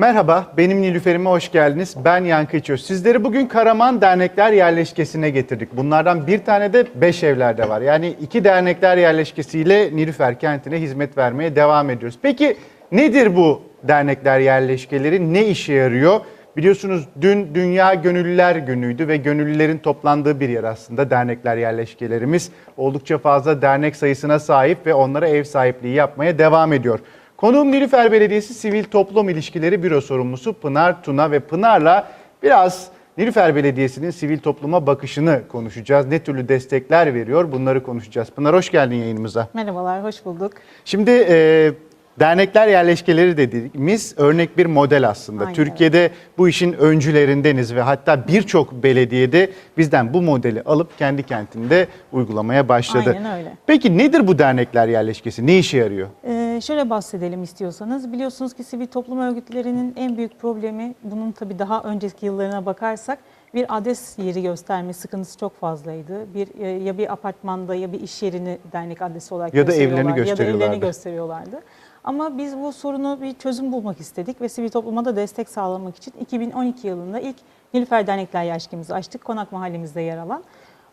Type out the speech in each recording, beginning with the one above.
Merhaba, benim Nilüfer'ime hoş geldiniz. Ben Yankı İçöz. Sizleri bugün Karaman Dernekler Yerleşkesi'ne getirdik. Bunlardan bir tane de beş evlerde var. Yani iki dernekler yerleşkesiyle Nilüfer kentine hizmet vermeye devam ediyoruz. Peki nedir bu dernekler yerleşkeleri? Ne işe yarıyor? Biliyorsunuz dün Dünya Gönüllüler Günü'ydü ve gönüllülerin toplandığı bir yer aslında dernekler yerleşkelerimiz. Oldukça fazla dernek sayısına sahip ve onlara ev sahipliği yapmaya devam ediyor. Konuğum Nilüfer Belediyesi Sivil Toplum İlişkileri Büro Sorumlusu Pınar Tuna ve Pınar'la biraz Nilüfer Belediyesi'nin sivil topluma bakışını konuşacağız. Ne türlü destekler veriyor bunları konuşacağız. Pınar hoş geldin yayınımıza. Merhabalar, hoş bulduk. Şimdi e, dernekler yerleşkeleri dediğimiz örnek bir model aslında. Aynen Türkiye'de bu işin öncülerindeniz ve hatta birçok belediyede bizden bu modeli alıp kendi kentinde uygulamaya başladı. Aynen öyle. Peki nedir bu dernekler yerleşkesi? Ne işe yarıyor? Ee, şöyle bahsedelim istiyorsanız. Biliyorsunuz ki sivil toplum örgütlerinin en büyük problemi, bunun tabii daha önceki yıllarına bakarsak, bir adres yeri gösterme sıkıntısı çok fazlaydı. Bir e, ya bir apartmanda ya bir iş yerini dernek adresi olarak Ya da evlerini gösteriyorlardı, Ya da evlerini gösteriyorlardı. Ama biz bu sorunu bir çözüm bulmak istedik ve sivil topluma da destek sağlamak için 2012 yılında ilk Nilüfer Dernekler Yaşkimizi açtık. Konak mahallemizde yer alan.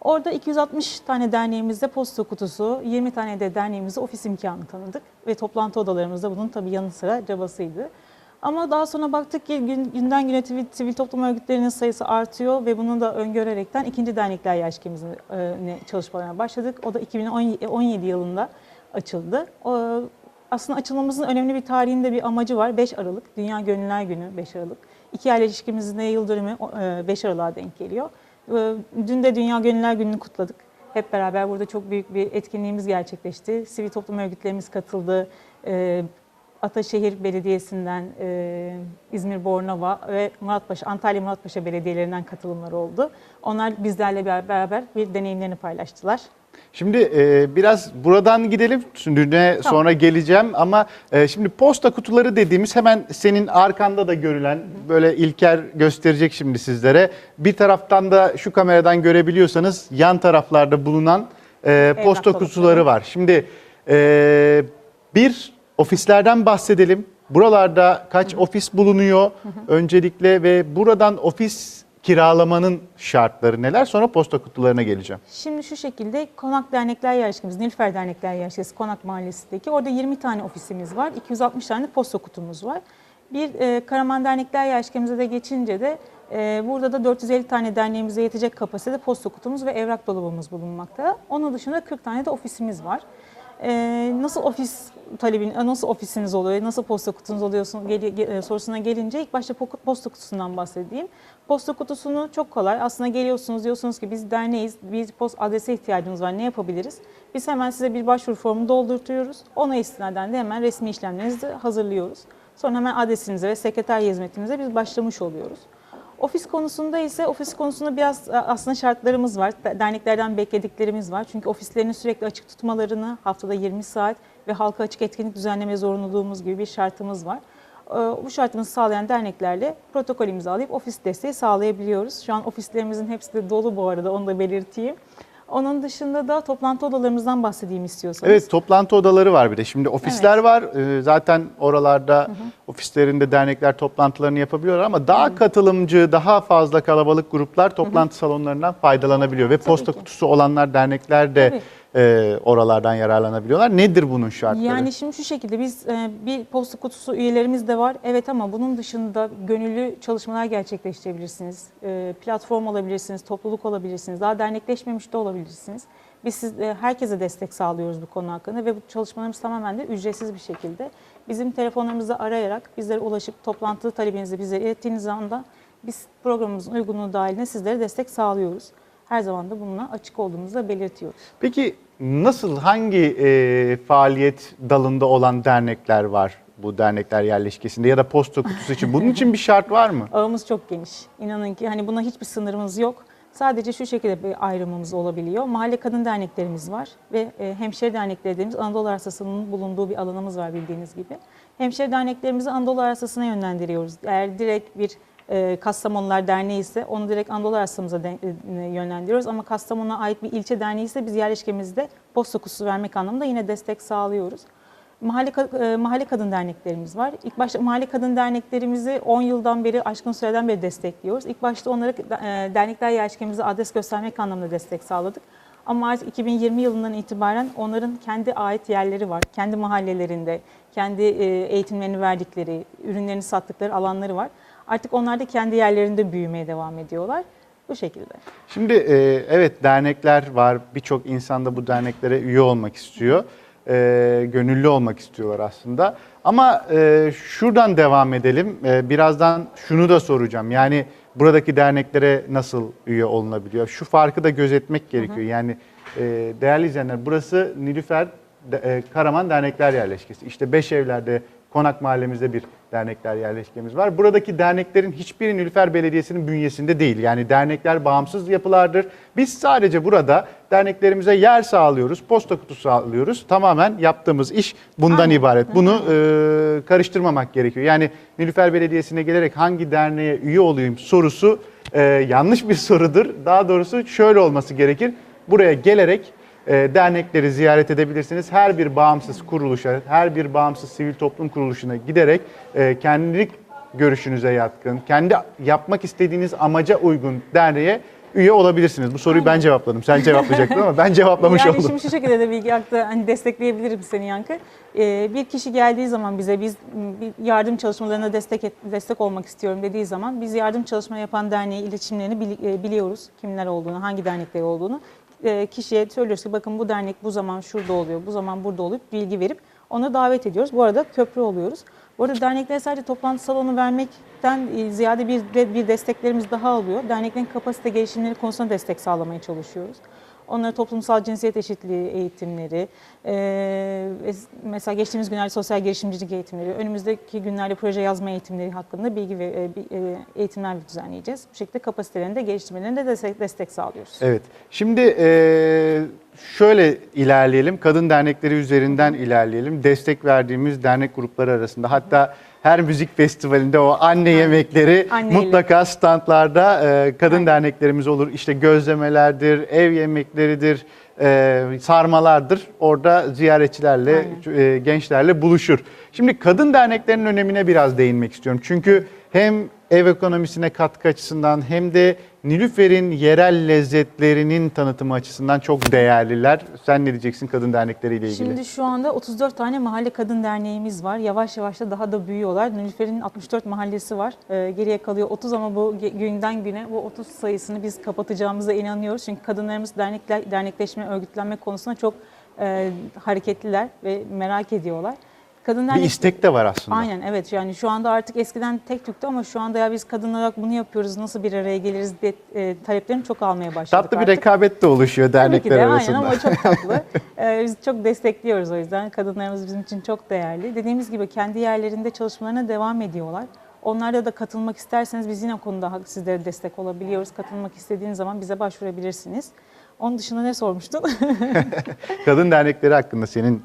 Orada 260 tane derneğimizde posta kutusu, 20 tane de derneğimizde ofis imkanı tanıdık. Ve toplantı odalarımızda bunun tabii yanı sıra cabasıydı. Ama daha sonra baktık ki gün- günden güne sivil, toplum örgütlerinin sayısı artıyor ve bunu da öngörerekten ikinci dernekler yaşkimizin e, çalışmalarına başladık. O da 2017 yılında açıldı. O, aslında açılmamızın önemli bir tarihinde bir amacı var. 5 Aralık, Dünya Gönüllüler Günü 5 Aralık. İki aile ilişkimizin de yıl dönümü e, 5 Aralık'a denk geliyor. E, Dün de Dünya Gönüllüler Günü'nü kutladık. Hep beraber burada çok büyük bir etkinliğimiz gerçekleşti. Sivil toplum örgütlerimiz katıldı. E, Ataşehir Belediyesi'nden, e, İzmir Bornova ve Muratpaşa, Antalya Muratpaşa belediyelerinden katılımlar oldu. Onlar bizlerle beraber bir deneyimlerini paylaştılar. Şimdi e, biraz buradan gidelim. Düne Tamam. sonra geleceğim ama e, şimdi posta kutuları dediğimiz hemen senin arkanda da görülen böyle İlker gösterecek şimdi sizlere. Bir taraftan da şu kameradan görebiliyorsanız yan taraflarda bulunan e, posta dolapları. kutuları var. Şimdi e, bir ofislerden bahsedelim. Buralarda kaç ofis bulunuyor öncelikle ve buradan ofis kiralamanın şartları neler? Sonra posta kutularına geleceğim. Şimdi şu şekilde Konak Dernekler Yarışkımız, Nilüfer Dernekler Yarışkası Konak Mahallesi'ndeki orada 20 tane ofisimiz var, 260 tane posta kutumuz var. Bir e, Karaman Dernekler Yarışkımıza da geçince de e, burada da 450 tane derneğimize yetecek kapasitede posta kutumuz ve evrak dolabımız bulunmakta. Onun dışında 40 tane de ofisimiz var. E, nasıl ofis talebin, e, nasıl ofisiniz oluyor, nasıl posta kutunuz oluyorsun gel- ge- e, sorusuna gelince ilk başta po- posta kutusundan bahsedeyim. Posta kutusunu çok kolay. Aslında geliyorsunuz diyorsunuz ki biz derneğiz, bir post adrese ihtiyacımız var, ne yapabiliriz? Biz hemen size bir başvuru formu doldurtuyoruz. Ona istinaden de hemen resmi işlemlerinizi hazırlıyoruz. Sonra hemen adresinize ve sekreter hizmetimize biz başlamış oluyoruz. Ofis konusunda ise ofis konusunda biraz e, aslında şartlarımız var. De- Derneklerden beklediklerimiz var. Çünkü ofislerini sürekli açık tutmalarını haftada 20 saat ve halka açık etkinlik düzenleme zorunluluğumuz gibi bir şartımız var. Ee, Bu şartımızı sağlayan derneklerle protokol imzalayıp ofis desteği sağlayabiliyoruz. Şu an ofislerimizin hepsi de dolu bu arada onu da belirteyim. Onun dışında da toplantı odalarımızdan bahsedeyim istiyorsanız. Evet toplantı odaları var bir de. Şimdi ofisler var. Ee, Zaten oralarda ofislerinde dernekler toplantılarını yapabiliyorlar ama daha katılımcı, daha fazla kalabalık gruplar toplantı salonlarından faydalanabiliyor. Ve posta ki. kutusu olanlar dernekler de Tabii. E, oralardan yararlanabiliyorlar. Nedir bunun şartları? Yani şimdi şu şekilde biz e, bir posta kutusu üyelerimiz de var. Evet ama bunun dışında gönüllü çalışmalar gerçekleştirebilirsiniz. E, Platform olabilirsiniz, topluluk olabilirsiniz. Daha dernekleşmemiş de olabilirsiniz. Biz siz, e, herkese destek sağlıyoruz bu konu hakkında ve bu çalışmalarımız tamamen de ücretsiz bir şekilde. Bizim telefonlarımızı arayarak bizlere ulaşıp toplantı talebinizi bize ilettiğiniz anda biz programımızın uygunluğu dahilinde sizlere destek sağlıyoruz. Her zaman da bununla açık olduğumuzu da belirtiyoruz. Peki nasıl, hangi e, faaliyet dalında olan dernekler var bu dernekler yerleşkesinde ya da posta kutusu için? Bunun için bir şart var mı? Ağımız çok geniş. İnanın ki hani buna hiçbir sınırımız yok. Sadece şu şekilde bir ayrımımız olabiliyor. Mahalle kadın derneklerimiz var ve e, hemşire dernekleri dediğimiz Anadolu Arasası'nın bulunduğu bir alanımız var bildiğiniz gibi. Hemşire derneklerimizi Anadolu Arasası'na yönlendiriyoruz. Eğer direkt bir e, Kastamonular Derneği ise onu direkt Anadolu Arasası'mıza de- e, yönlendiriyoruz. Ama Kastamonu'na ait bir ilçe derneği ise biz yerleşkemizde posta kutusu vermek anlamında yine destek sağlıyoruz. Mahalle, e, mahalle kadın derneklerimiz var. İlk başta mahalle kadın derneklerimizi 10 yıldan beri, aşkın süreden beri destekliyoruz. İlk başta onlara e, dernekler yerleşkemize adres göstermek anlamında destek sağladık. Ama artık 2020 yılından itibaren onların kendi ait yerleri var. Kendi mahallelerinde, kendi e, eğitimlerini verdikleri, ürünlerini sattıkları alanları var. Artık onlar da kendi yerlerinde büyümeye devam ediyorlar. Bu şekilde. Şimdi e, evet dernekler var. Birçok insan da bu derneklere üye olmak istiyor. E, gönüllü olmak istiyorlar aslında. Ama e, şuradan devam edelim. E, birazdan şunu da soracağım. Yani buradaki derneklere nasıl üye olunabiliyor? Şu farkı da gözetmek gerekiyor. Yani e, değerli izleyenler burası Nilüfer de- e, Karaman Dernekler Yerleşkesi. İşte Beşevler'de Konak Mahallemizde bir dernekler yerleşkemiz var. Buradaki derneklerin hiçbiri Nilüfer Belediyesi'nin bünyesinde değil. Yani dernekler bağımsız yapılardır. Biz sadece burada derneklerimize yer sağlıyoruz, posta kutusu sağlıyoruz. Tamamen yaptığımız iş bundan Aynen. ibaret. Bunu e, karıştırmamak gerekiyor. Yani Nilüfer Belediyesi'ne gelerek hangi derneğe üye olayım sorusu e, yanlış bir sorudur. Daha doğrusu şöyle olması gerekir. Buraya gelerek dernekleri ziyaret edebilirsiniz. Her bir bağımsız kuruluşa, her bir bağımsız sivil toplum kuruluşuna giderek e, kendilik görüşünüze yatkın, kendi yapmak istediğiniz amaca uygun derneğe üye olabilirsiniz. Bu soruyu ben cevapladım. Sen cevaplayacaktın ama ben cevaplamış yani oldum. şimdi şu şekilde de bilgi akta hani destekleyebilirim seni Yankı. Ee, bir kişi geldiği zaman bize biz yardım çalışmalarına destek et- destek olmak istiyorum dediği zaman biz yardım çalışma yapan derneği iletişimlerini bili- e, biliyoruz. Kimler olduğunu, hangi dernekler olduğunu. Ee, kişiye söylüyoruz ki bakın bu dernek bu zaman şurada oluyor, bu zaman burada olup bilgi verip onu davet ediyoruz. Bu arada köprü oluyoruz. Bu arada derneklere sadece toplantı salonu vermekten e, ziyade bir, bir desteklerimiz daha oluyor. Derneklerin kapasite gelişimleri konusunda destek sağlamaya çalışıyoruz. Onlara toplumsal cinsiyet eşitliği eğitimleri, e, es- mesela geçtiğimiz günlerde sosyal girişimcilik eğitimleri, önümüzdeki günlerde proje yazma eğitimleri hakkında bilgi ve e, e, eğitimler düzenleyeceğiz. Bu şekilde kapasitelerini de geliştirmelerine de destek, destek sağlıyoruz. Evet. Şimdi eee, şöyle ilerleyelim. Kadın dernekleri üzerinden ilerleyelim. Destek verdiğimiz dernek grupları arasında hatta her müzik festivalinde o anne yemekleri Anneyle. mutlaka standlarda eee, kadın derneklerimiz olur. İşte gözlemelerdir, ev yemekleridir, eee, sarmalardır. Orada ziyaretçilerle, eee, gençlerle buluşur. Şimdi kadın derneklerinin önemine biraz değinmek istiyorum. Çünkü hem ev ekonomisine katkı açısından hem de Nilüfer'in yerel lezzetlerinin tanıtımı açısından çok değerliler. Sen ne diyeceksin kadın dernekleriyle ilgili? Şimdi şu anda 34 tane mahalle kadın derneğimiz var. Yavaş yavaş da daha da büyüyorlar. Nilüfer'in 64 mahallesi var. Ee, geriye kalıyor 30 ama bu günden güne bu 30 sayısını biz kapatacağımıza inanıyoruz. Çünkü kadınlarımız dernekler, dernekleşme, örgütlenme konusunda çok e, hareketliler ve merak ediyorlar. Kadın bir istek de var aslında. Aynen evet yani şu anda artık eskiden tek tüktü ama şu anda ya biz kadın olarak bunu yapıyoruz nasıl bir araya geliriz diye e, taleplerini çok almaya başladık Tatlı bir artık. rekabet de oluşuyor Tabii ki dernekler de arasında. aynen ama çok tatlı. Ee, biz çok destekliyoruz o yüzden. Kadınlarımız bizim için çok değerli. Dediğimiz gibi kendi yerlerinde çalışmalarına devam ediyorlar. Onlarda da katılmak isterseniz biz yine konuda sizlere destek olabiliyoruz. Katılmak istediğiniz zaman bize başvurabilirsiniz. Onun dışında ne sormuştun? Kadın dernekleri hakkında senin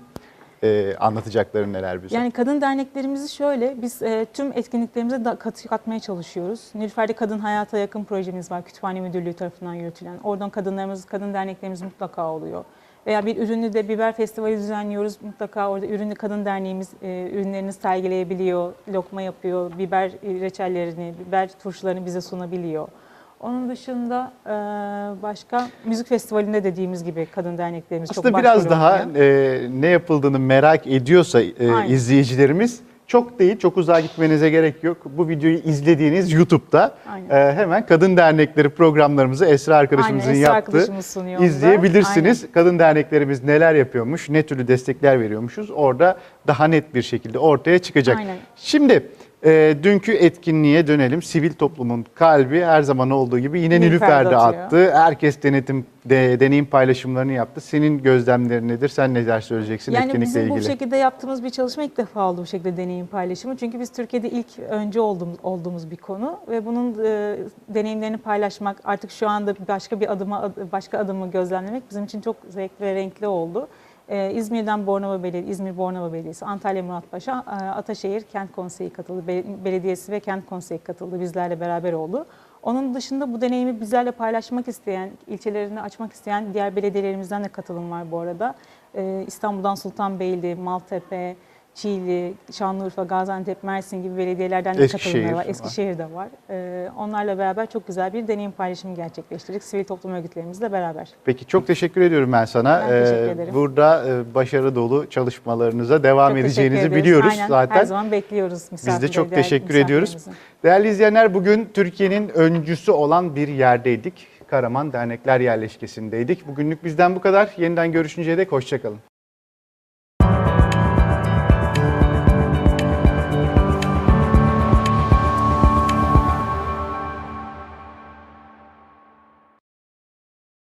e, anlatacakların neler bize? Yani kadın derneklerimizi şöyle, biz e, tüm etkinliklerimize da kat, katmaya çalışıyoruz. Nilüfer'de Kadın Hayata Yakın projemiz var, Kütüphane Müdürlüğü tarafından yürütülen. Oradan kadınlarımız, kadın derneklerimiz mutlaka oluyor. Veya bir ürünlü de biber festivali düzenliyoruz. Mutlaka orada ürünlü kadın derneğimiz e, ürünlerini sergileyebiliyor, lokma yapıyor, biber reçellerini, biber turşularını bize sunabiliyor. Onun dışında e, başka müzik festivalinde dediğimiz gibi kadın derneklerimiz çok Aslında biraz başrol daha e, ne yapıldığını merak ediyorsa e, Aynen. izleyicilerimiz çok değil, çok uzağa gitmenize gerek yok. Bu videoyu izlediğiniz YouTube'da Aynen. e, hemen kadın dernekleri programlarımızı Esra arkadaşımızın Aynen, Esra yaptığı arkadaşımız sunuyor onu da. izleyebilirsiniz. Kadın derneklerimiz neler yapıyormuş, ne türlü destekler veriyormuşuz orada daha net bir şekilde ortaya çıkacak. Aynen. Şimdi e, dünkü etkinliğe dönelim. Sivil toplumun kalbi her zaman olduğu gibi yine Nilüfer'de Nilüfer'de atıyor. attı. Herkes denetim de, deneyim paylaşımlarını yaptı. Senin gözlemlerin nedir? Sen neler söyleyeceksin Yani etkinlikle bizim bu ilgili? şekilde yaptığımız bir çalışma ilk defa oldu bu şekilde deneyim paylaşımı. Çünkü biz Türkiye'de ilk önce olduğumuz, olduğumuz bir konu ve bunun e, deneyimlerini paylaşmak artık şu anda başka bir adıma başka adımı gözlemlemek bizim için çok zevkli ve renkli oldu. E, İzmir'den Bornova Belediyesi, İzmir Bornova Belediyesi, Antalya Muratpaşa, e, Ataşehir Kent Konseyi katıldı, Be- Belediyesi ve Kent Konseyi katıldı, bizlerle beraber oldu. Onun dışında bu deneyimi bizlerle paylaşmak isteyen, ilçelerini açmak isteyen diğer belediyelerimizden de katılım var bu arada. e, İstanbul'dan Sultanbeyli, Maltepe, Çiğli, Şanlıurfa, Gaziantep, Mersin gibi belediyelerden de katılımları var. Eskişehir'de var. E, onlarla beraber çok güzel bir deneyim paylaşımı gerçekleştirdik. Sivil toplum örgütlerimizle beraber. Peki çok teşekkür ediyorum ben sana. Ben teşekkür Ee, ederim. Burada e, başarı dolu çalışmalarınıza devam Çok edeceğinizi biliyoruz Aynen, zaten. Her zaman bekliyoruz Biz de çok teşekkür ediyoruz. Değerli izleyenler bugün Türkiye'nin öncüsü olan bir yerdeydik. Karaman Dernekler Yerleşkesi'ndeydik. Bugünlük bizden bu kadar. Yeniden görüşünceye dek hoşçakalın.